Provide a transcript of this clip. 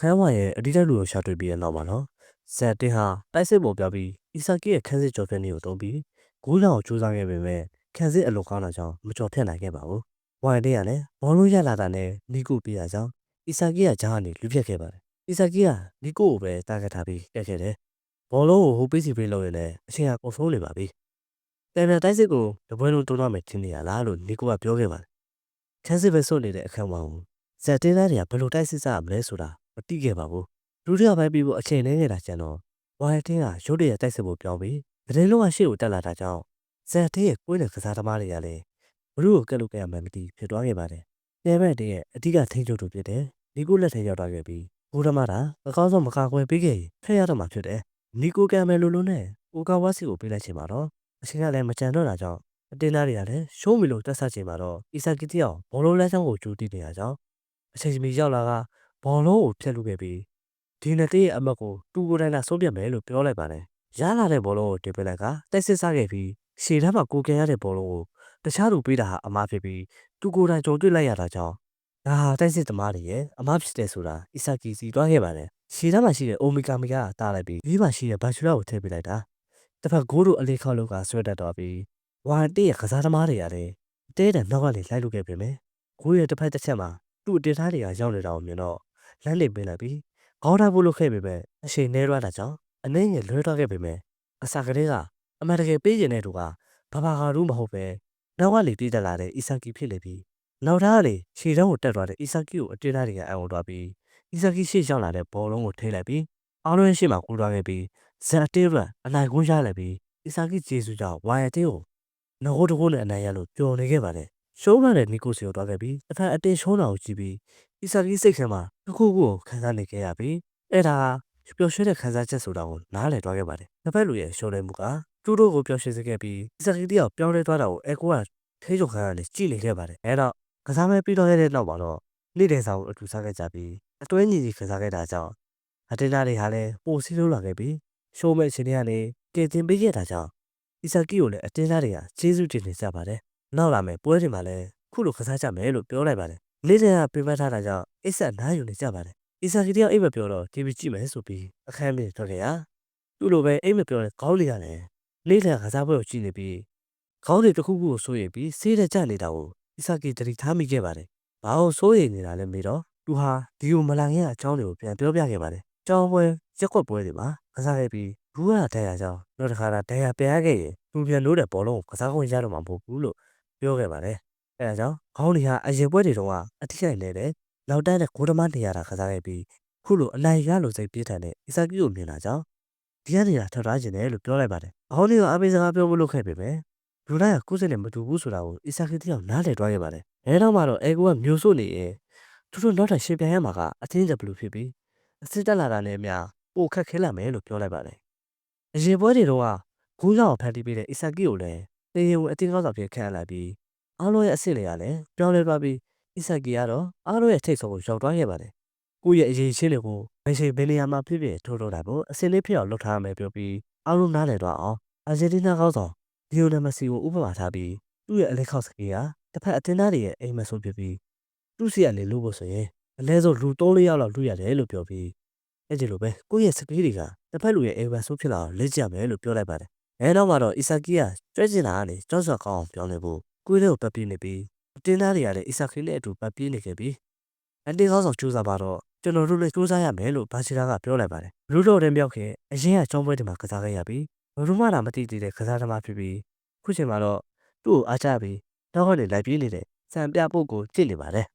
ခန်းဝါရဲ့အဒီတက်လူကိုရှာတွေ့ပြီးတဲ့နောက်မှာနော်ဇက်တင်ဟာတိုက်စစ်ပေါ်ပြပြီးအီဆာကီရဲ့ခန်းစစ်ကြော်ဖြတ်နေကိုတုံးပြီးဂိုးလောင်ကိုစူးစမ်းခဲ့ပေမဲ့ခန်းစစ်အလုပ်ကောင်းတာကြောင့်မကြော်ဖြတ်နိုင်ခဲ့ပါဘူး။ဝိုင်တေးကလည်းဘောလုံးရလာတာနဲ့နီကိုပြရကြောင်းအီဆာကီကဂျားကနေလူပြက်ခဲ့ပါတယ်။အီဆာကီကနီကိုကိုပဲတားခဲ့ထားပြီးတက်ခဲ့တယ်။ဘောလုံးကိုဟိုပေးစီပေးလို့ရလည်းအချိန်ကကုန်ဆုံးနေပါပြီ။တန်ပြန်တိုက်စစ်ကိုတပွဲလုံးတွန်းတော့မယ်ထင်နေရလားလို့နီကိုကပြောခဲ့ပါတယ်။ခန်းစစ်ပဲစွန့်နေတဲ့အခန်းဝိုင်ကိုဇက်တင်သားတွေကဘယ်လိုတိုက်စစ်စားမလဲဆိုတာ မသိခဲ့ပါဘူး။လူတွေကပိုင်းပြီးဖို့အချိန်နှဲနေတာကျန်တော့ဝိုင်တင်းကရုတ်တရက်တိုက်စစ်ဖို့ပြောင်းပြီးတရင်လုံးကရှေ့ကိုတက်လာတာကြောင့်ဇက်တင်းရဲ့ကိုယ်နဲ့ကစားသမားတွေကလည်းဘလူးကိုကက်လို့ကရမှမသိဖြစ်သွားခဲ့ပါတယ်။တဲဘက်တင်းရဲ့အဓိကထိန်းချုပ်သူဖြစ်တဲ့နီကိုလက်ထဲရောက်သွားခဲ့ပြီးဘိုးဓမားတာအကောင်းဆုံးမကာကွယ်ပေးခဲ့ရင်ဖက်ရတော့မှာဖြစ်တယ်။နီကိုကံမယ်လို့လို့နဲ့ကိုကာဝါစီကိုပေးလိုက်ချင်ပါတော့အချိန်ကလည်းမကြံတော့တာကြောင့်အတင်းသားတွေကလည်းရှိုးမီလို့တက်ဆက်ချင်ပါတော့အီဆာကီတီအောင်ဘောလုံးလမ်းကြောင်းကိုကြိုးတီးနေတာကြောင့်အချိန်မီရောက်လာက ဘောလုံးကိုဖျက်လုပ်ခဲ့ပြီးဒီနှစ်တေးရဲ့အမတ်ကိုတူကိုတိုင်းလာဆုံးပြတ်မယ်လို့ပြောလိုက်ပါတယ်။ရလာတဲ့ဘောလုံးကိုတင်ပေးလိုက်ကတိုက်စစ်စားခဲ့ပြီးရှေ့ထပ်မှာကိုကန်ရတဲ့ဘောလုံးကိုတခြားသူပေးတာဟာအမားဖြစ်ပြီးတူကိုတိုင်းကြုံတွေ့လိုက်ရတာကြောင့်ဒါဟာတိုက်စစ်သမားတွေရဲ့အမားဖြစ်တဲ့ဆိုတာအီဆာကီစီတွားခဲ့ပါတယ်။ရှေ့ထပ်မှာရှိတဲ့အိုမီဂါမီကတားလိုက်ပြီးဘေးမှာရှိတဲ့ဘတ်ချူလာကိုထည့်ပေးလိုက်တာ။တစ်ဖက်ဂိုးတို့အလေးခေါက်လောက်ကဆွဲတက်သွားပြီးဝါတေးရဲ့ကစားသမားတွေကလည်းတဲတဲ့နောက်ကနေလိုက်လုခဲ့ပြင်မယ်။ဂိုးရဲ့တစ်ဖက်တစ်ချက်မှာသူ့အတင်သားတွေကရောက်နေတာကိုမြင်တော့ လမ်းလေပေးလိုက်ပြီးခေါင်းထားဖို့လုပ်ခဲ့ပေမဲ့အချိန်နှဲရတာကြောင့်အနှင်းငယ်လွဲသွားခဲ့ပေမဲ့အစာကလေးကအမှန်တကယ်ပေးကျင်တဲ့သူကဘာဘာကာရူးမဟုတ်ပဲနောက်ကလေပြေးတက်လာတဲ့အီဆာကီဖြစ်လေပြီးနောက်သားကလေခြေတန်းကိုတက်သွားတဲ့အီဆာကီကိုအတင်းသားတွေကအံ့ဩသွားပြီးအီဆာကီရှေ့ရောက်လာတဲ့ဘောလုံးကိုထိလိုက်ပြီးအားလုံးရှေ့မှာကူးသွားခဲ့ပြီးဇက်တေးရအနိုင်ကွန်းရလိုက်ပြီးအီဆာကီဂျေဆူကြောင့်ဝိုင်ယတေးကိုငိုးတကိုးနဲ့အနိုင်ရလို့ပျော်နေခဲ့ပါတယ်ရှုံးလာတဲ့နီကိုစီကိုတွားခဲ့ပြီးတစ်ဖက်အတင်းရှုံးတာကိုကြည့်ပြီး အီဆာကီစိတ်ထဲမှာတစ်ခုခုကိုခံစားနေခဲ့ရပြီးအဲ့ဒါပျော်ရွှင်တဲ့ခံစားချက်ဆိုတာကိုနားလည်သွားခဲ့ပါတယ်တစ်ဖက်လူရဲ့ရှုံးနေမှုကသူတို့ကိုပျော်ရွှင်စေခဲ့ပြီးအီဆာကီတယောက်ပြောင်းလဲသွားတာကိုအဲကိုကထိချုံခံရတယ်ကြည့်နေခဲ့ပါတယ်အဲ့တော့ကစားမဲပြီးတော့ခဲ့တဲ့နောက်မှာတော့နေ့တဲ့စာကိုအတူစားခဲ့ကြပြီးအတွဲညီညီကစားခဲ့တာကြောင့်အတင်းသားတွေဟာလည်းပိုစီးလို့လာခဲ့ပြီးရှိုးမဲ့ချင်းတွေကနေတည်တင်ပေးခဲ့တာကြောင့်အီဆာကီကိုလည်းအတင်းသားတွေကကျေးဇူးတင်နေကြပါတယ်နောက်လာမယ်ပွဲတွေမှာလည်းခုလိုကစားကြမယ်လို့ပြောလိုက်ပါတယ် နေ့တဲ့ကပြင်ပထားတာကြောင့်အစ်ဆက်နားယူနေကြပါတယ်အီဆာကီတယောက်အိမ်မပြောတော့ TV ကြည့်မယ်ဆိုပြီးအခန်းပြင်ထွက်ခဲ့ရသူ့လိုပဲအိမ်မပြောတဲ့ခေါင်းလေးကလည်းလေးလံကစားပွဲကိုကြည့်နေပြီးခေါင်းတွေတစ်ခုခုကိုစိုးရိမ်ပြီးဆေးတဲ့ကြနေတာကိုအီဆာကီတတိထားမိခဲ့ပါတယ်ဘာလို့စိုးရိမ်နေတာလဲမေးတော့သူဟာဒီကိုမလာခင်အကြောင်းတွေကိုပြန်ပြောပြခဲ့ပါတယ်ကြောင်းပွဲရက်ွက်ပွဲတွေမှာကစားခဲ့ပြီးဘူးကဒဏ်ရာကြောင့်နောက်တစ်ခါဒဏ်ရာပြန်ရခဲ့ရင်သူပြန်လို့တဲ့ဘောလုံးကိုကစားခွင့်ရတော့မှာမဟုတ်ဘူးလို့ပြောခဲ့ပါတယ် အဲဒါကြောင့်ခေါင်းတွေဟာအရင်ပွဲတွေတုန်းကအထိခိုက်နေတဲ့လောက်တန်းတဲ့ဂိုးသမားနေရာတာကစားခဲ့ပြီးခုလိုအနိုင်ရလို့စိတ်ပြေးထန်တဲ့အီဆာကီကိုမြင်လာကြောင်းဒီကနေလာထောက်ထားခြင်းတယ်လို့ပြောလိုက်ပါတယ်။အဟောင်းလေးကအမေစကားပြောဖို့လုပ်ခဲ့ပေမဲ့လူလိုက်ကကိုယ်စိတ်နဲ့မတူဘူးဆိုတာကိုအီဆာကီတယောက်နားလည်သွားခဲ့ပါတယ်။အဲနောက်မှာတော့အဲကိုကမျိုးစို့နေရင်သူတို့နောက်ထပ်ရှင်ပြန်ရမှာကအချင်းချက်ဘလူးဖြစ်ပြီးအစစ်တက်လာတာနဲ့အမျှပိုခက်ခဲလာမယ်လို့ပြောလိုက်ပါတယ်။အရင်ပွဲတွေတော့ကဂိုးကြောင်ဖန်တီးပေးတဲ့အီဆာကီကိုလည်းတင်ရင်ဝင်အတင်းကောင်းဆောင်ဖြစ်ခန့်လိုက်ပြီး အားလုံးရဲ့အစ်စ်တွေကလည်းပြောင်းလဲသွားပြီးအီဆာကီကတော့အားလုံးရဲ့ထိတ်ဆုံးကိုရောက်သွားခဲ့ပါတယ်။ကိုယ့်ရဲ့အရေးချင်းတွေကိုဘယ်ချိန်ဘယ်နေရာမှာဖြစ်ဖြစ်ထိုးထုတ်တာကိုအစင်းလေးဖြစ်အောင်လုပ်ထားရမယ်ပြောပြီးအားလုံးနားလည်သွားအောင်အာဂျင်တီးနားကောင်းဆောင်ဒီယိုနယ်မက်ဆီကိုဥပမာထားပြီးသူ့ရဲ့အလက်ခောက်စကီကတစ်ဖက်အတင်းသားတွေရဲ့အိမ်မက်ဆိုဖြစ်ပြီးသူ့စီကနေလို့ဖို့ဆိုရင်အလဲဆုံးလူ3-4ယောက်လောက်လူရတယ်လို့ပြောပြီးအဲ့ဒီလိုပဲကိုယ့်ရဲ့စကီတွေကတစ်ဖက်လူရဲ့အိမ်မက်ဆိုဖြစ်လာအောင်လက်ကြည့်ရမယ်လို့ပြောလိုက်ပါတယ်။အဲနောက်မှာတော့အီဆာကီကကျွဲကျင်လာကနေကြောက်ရွံ့ကောင်းအောင်ပြောင်းနေဖို့ ကိုယ်လေးကိုပတ်ပြေးနေပြီးအတင်းသားတွေကလည်းအီဆာကီနဲ့အတူပတ်ပြေးနေခဲ့ပြီးအန်တီကောင်းဆောင်ကျူးစားပါတော့ကျွန်တော်တို့လည်းစူးစမ်းရမယ်လို့ဘာချီရာကပြောလိုက်ပါတယ်။လူတော်တဲ့မြောက်ခင်အရင်ကကျောင်းပွဲတွေမှာကစားခဲ့ရပြီးဘယ်သူမှလာမသိသေးတဲ့ကစားသမားဖြစ်ပြီးခုချိန်မှာတော့သူ့ကိုအားချပြီးတော့ကနေလိုက်ပြေးနေတဲ့စံပြပုတ်ကိုကြည့်နေပါတယ်